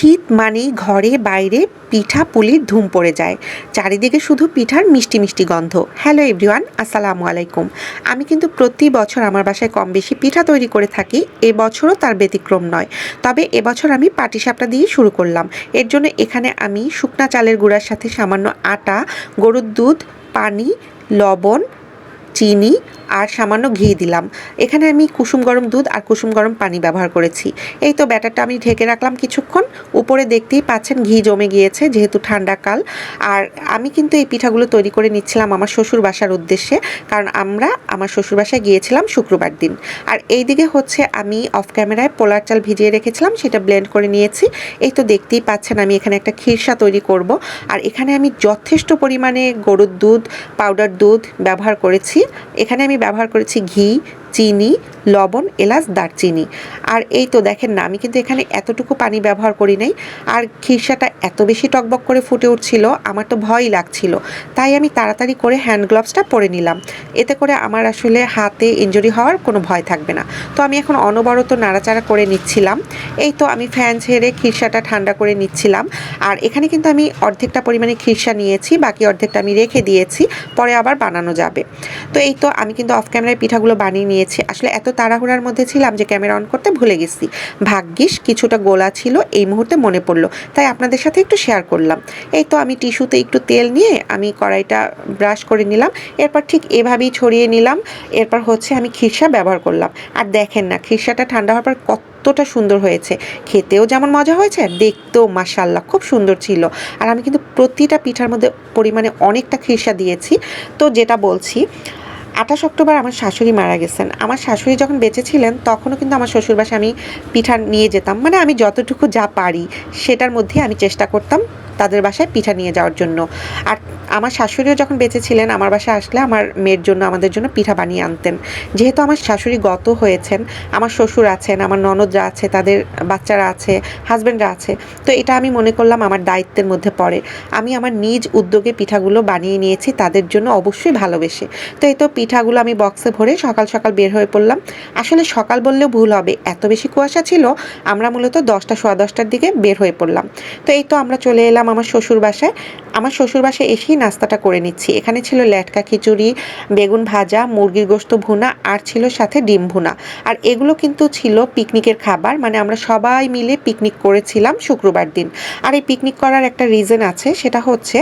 শীত মানেই ঘরে, বাইরে পিঠা পুলির ধুম পড়ে যায়। চারিদিকে শুধু পিঠার মিষ্টি মিষ্টি গন্ধ। হ্যালো এভরিওয়ান আসসালামু আলাইকুম। আমি কিন্তু প্রতি বছর আমার বাসায় কম বেশি পিঠা তৈরি করে থাকি। এবছরও তার ব্যতিক্রম নয়। তবে এবছর আমি পাটিসাপটা দিয়ে শুরু করলাম। এর জন্য এখানে আমি শুকনা চালের গুঁড়ার সাথে সামান্য আটা, গরুর দুধ, পানি, লবণ চিনি আর সামান্য ঘি দিলাম। এখানে আমি কুসুম গরম দুধ আর কুসুম গরম পানি ব্যবহার করেছি। এই তো ব্যাটারটা আমি ঢেকে রাখলাম কিছুক্ষণ। উপরে দেখতেই পাচ্ছেন ঘি জমে গিয়েছে, যেহেতু ঠান্ডা কাল। আর আমি কিন্তু এই পিঠাগুলো তৈরি করে নিচ্ছিলাম আমার শ্বশুর বাসার উদ্দেশ্যে, কারণ আমরা আমার শ্বশুর বাসায় গিয়েছিলাম শুক্রবার দিন। আর এই দিকে হচ্ছে আমি অফ ক্যামেরায় পোলার চাল ভিজিয়ে রেখেছিলাম, সেটা ব্লেন্ড করে নিয়েছি। এই তো দেখতেই পাচ্ছেন আমি এখানে একটা খিরসা তৈরি করব। আর এখানে আমি যথেষ্ট পরিমাণে গরুর দুধ পাউডার দুধ ব্যবহার করেছি। এখানে আমি ব্যবহার করেছি ঘি চিনি, লবণ, এলাচ, দারচিনি। আর এই তো দেখেন না, আমি কিন্তু এখানে এতটুকু পানি ব্যবহার করি নাই। আর খিরসাটা এত বেশি টকবক করে ফুটে উঠছিল, আমার তো ভয়ই লাগছিল। তাই আমি তাড়াতাড়ি করে হ্যান্ড গ্লাভসটা পরে নিলাম। এতে করে আমার আসলে হাতে ইঞ্জুরি হওয়ার কোনো ভয় থাকবে না। তো আমি এখন অনবরত নাড়াচাড়া করে নিচ্ছিলাম। এই তো আমি ফ্যান ছেড়ে খিরসাটা ঠান্ডা করে নিচ্ছিলাম। আর এখানে কিন্তু আমি অর্ধেকটা পরিমাণে খিরসা নিয়েছি, বাকি অর্ধেকটা আমি রেখে দিয়েছি, পরে আবার বানানো যাবে। তো এই তো আমি কিন্তু অফ ক্যামেরায় পিঠাগুলো বানিয়ে নিয়েছি আসলে এত তাড়াহুড়ার মধ্যে ছিলাম যে ক্যামেরা অন করতে ভুলে গেছি। ভাগ্যিস কিছুটা গোলা ছিল, এই মুহূর্তে মনে পড়ল। তাই আপনাদের সাথে একটু শেয়ার করলাম। এই তো আমি টিস্যুতে একটু তেল নিয়ে আমি কড়াইটা ব্রাশ করে নিলাম, এরপর ঠিক এভাবেই ছড়িয়ে নিলাম, এরপর হচ্ছে আমি খিরসা ব্যবহার করলাম। আর দেখেন না, খিরসাটা ঠান্ডা হওয়ার পর কত কতটা সুন্দর হয়েছে। খেতেও যেমন মজা হয়েছে, দেখতেও মাসাল্লাহ খুব সুন্দর ছিল। আর আমি কিন্তু প্রতিটা পিঠার মধ্যে পরিমাণে অনেকটা খিরসা দিয়েছি। তো যেটা বলছি আঠাশ অক্টোবর আমার শাশুড়ি মারা গেছেন। আমার শাশুড়ি যখন বেঁচে ছিলেন, তখনও কিন্তু আমার শ্বশুরবাসায় আমি পিঠা নিয়ে যেতাম। মানে আমি যতটুকু যা পারি, সেটার মধ্যে আমি চেষ্টা করতাম তাদের বাসায় পিঠা নিয়ে যাওয়ার জন্য। আর আমার শাশুড়িও যখন বেঁচে ছিলেন, আমার বাসায় আসলে আমার মেয়ের জন্য, আমাদের জন্য পিঠা বানিয়ে আনতেন। যেহেতু আমার শাশুড়ি গত হয়েছেন, আমার শ্বশুর আছেন, আমার ননদরা আছে, তাদের বাচ্চারা আছে হাজব্যান্ডরা আছে, তো এটা আমি মনে করলাম আমার দায়িত্বের মধ্যে পড়ে। আমি আমার নিজ উদ্যোগে পিঠাগুলো বানিয়ে নিয়েছি, তাদের জন্য অবশ্যই ভালোবেসে। তো এই তো পিঠাগুলো আমি বক্সে ভরে সকাল সকাল বের হয়ে পড়লাম। আসলে সকাল বললেও ভুল হবে, এত বেশি কুয়াশা ছিল, আমরা মূলত দশটা, সোয়া দশটার দিকে বের হয়ে পড়লাম। তো এই তো আমরা চলে এলাম আমার শ্বশুর বাসায়। আমার শ্বশুর বাসায় এসেই নাস্তাটা করে নিচ্ছি। এখানে ছিল ল্যাটকা খিচুড়ি, বেগুন ভাজা, মুরগির গোস্ত ভুনা আর ছিল সাথে ডিম ভুনা। আর এগুলো কিন্তু ছিল পিকনিকের খাবার মানে আমরা সবাই মিলে পিকনিক করেছিলাম শুক্রবার দিন। আর এই পিকনিক করার একটা রিজন আছে, সেটা হচ্ছে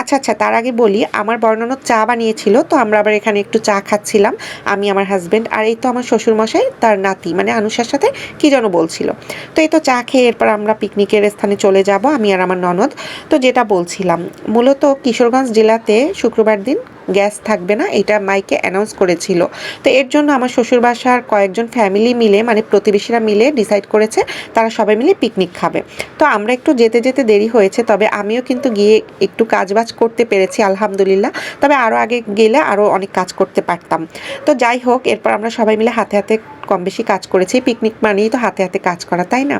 আচ্ছা আচ্ছা তার আগে বলি, আমার বর্ণানো চা বানিয়েছিল, তো আমরা আবার এখানে একটু চা খাচ্ছিলাম, আমি, আমার হাজব্যান্ড আর এই তো আমার শ্বশুরমশাই, তার নাতি মানে আনুষার সাথে কী যেন বলছিল। তো এই তো চা খেয়ে এরপর আমরা পিকনিকের স্থানে চলে যাব, আমি আর আমার ননদ। তো যেটা বলছিলাম, মূলত কিশোরগঞ্জ জেলাতে শুক্রবার দিন গ্যাস থাকবে না, এটা মাইকে অ্যানাউন্স করেছিল। তো এর জন্য আমার শ্বশুর বাসার কয়েকজন ফ্যামিলি মিলে মানে প্রতিবেশীরা মিলে ডিসাইড করেছে, তারা সবাই মিলে পিকনিক খাবে। তো আমরা একটু যেতে যেতে দেরি হয়েছে, তবে আমিও কিন্তু গিয়ে একটু কাজবাজ করতে পেরেছি, আলহামদুলিল্লাহ। তবে আরও আগে গেলে আরও অনেক কাজ করতে পারতাম। তো যাই হোক, এরপর আমরা সবাই মিলে হাতে হাতে কম বেশি কাজ করেছি পিকনিক মানেই তো হাতে হাতে কাজ করা, তাই না?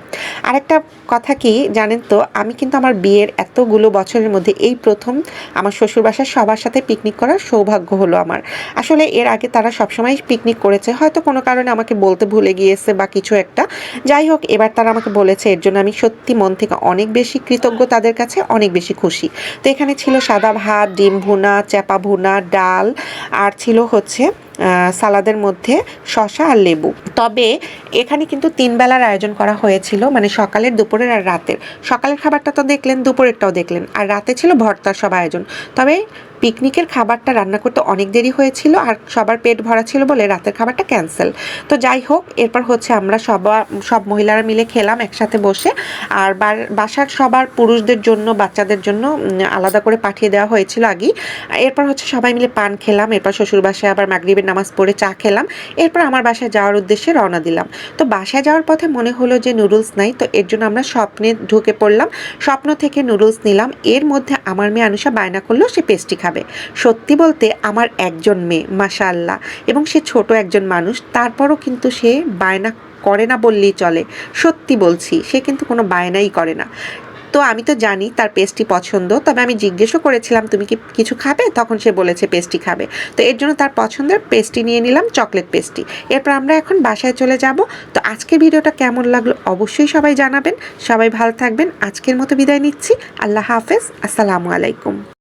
আরেকটা কথা কি জানেন তো, আমি কিন্তু আমার বিয়ের এতগুলো বছরের মধ্যে এই প্রথম আমার শ্বশুর বাসার সবার সাথে পিকনিক করার সৌভাগ্য হলো আমার। আসলে এর আগে তারা সবসময় পিকনিক করেছে, হয়তো কোনো কারণে আমাকে বলতে ভুলে গিয়েছে বা কিছু একটা। যাই হোক, এবার তারা আমাকে বলেছে, এর জন্য আমি সত্যি মন থেকে অনেক বেশি কৃতজ্ঞ তাদের কাছে, অনেক বেশি খুশি। তো এখানে ছিল সাদা ভাত, ডিম ভুনা, চ্যাপা ভুনা, ডাল, আর ছিল হচ্ছে সালাদের মধ্যে শশা আর লেবু। তবে এখানে কিন্তু তিন বেলার আয়োজন করা হয়েছিল মানে সকালের, দুপুরের আর রাতের। সকালের খাবারটা তো দেখলেন, দুপুরেরটাও দেখলেন। আর রাতে ছিল ভর্তার সব আয়োজন। তবে পিকনিকের খাবারটা রান্না করতে অনেক দেরি হয়েছিল আর সবার পেট ভরা ছিল বলে রাতের খাবারটা ক্যান্সেল। তো যাই হোক, এরপর হচ্ছে আমরা সবার সব মহিলারা মিলে খেলাম একসাথে বসে। আর বাসার সবার পুরুষদের জন্য, বাচ্চাদের জন্য আলাদা করে পাঠিয়ে দেওয়া হয়েছিল আগেই। এরপর হচ্ছে সবাই মিলে পান খেলাম, এরপর শ্বশুর বাসায় আবার মাগরীবের নামাজ পড়ে চা খেলাম। এরপর আমার বাসায় যাওয়ার উদ্দেশ্যে রওনা দিলাম। তো বাসায় যাওয়ার পথে মনে হলো যে নুডলস নাই, তো এর জন্য আমরা স্বপ্নে ঢুকে পড়লাম। স্বপ্ন থেকে নুডলস নিলাম। এর মধ্যে আমার মেয়ে আনুষা বায়না করল, সে পেস্টি খাবে। সত্যি বলতে আমার একজন মেয়ে মাশাল্লাহ এবং সে ছোট একজন মানুষ, তারপরও কিন্তু সে বায়না করে না বললেই চলে। সত্যি বলছি, সে কিন্তু কোনো বায়নাই করে না। তো আমি তো জানি তার পেস্ট্রি পছন্দ, তবে আমি জিজ্ঞেসও করেছিলাম, তুমি কি কিছু খাবে? তখন সে বলেছে পেস্ট্রি খাবে। তো এর জন্য তার পছন্দের পেস্ট্রি নিয়ে নিলাম, চকলেট পেস্ট্রি এরপর আমরা এখন বাসায় চলে যাব। তো আজকের ভিডিওটা কেমন লাগল অবশ্যই সবাই জানাবেন। সবাই ভালো থাকবেন। আজকের মতো বিদায় নিচ্ছি। আল্লাহ হাফেজ। আসসালামু আলাইকুম।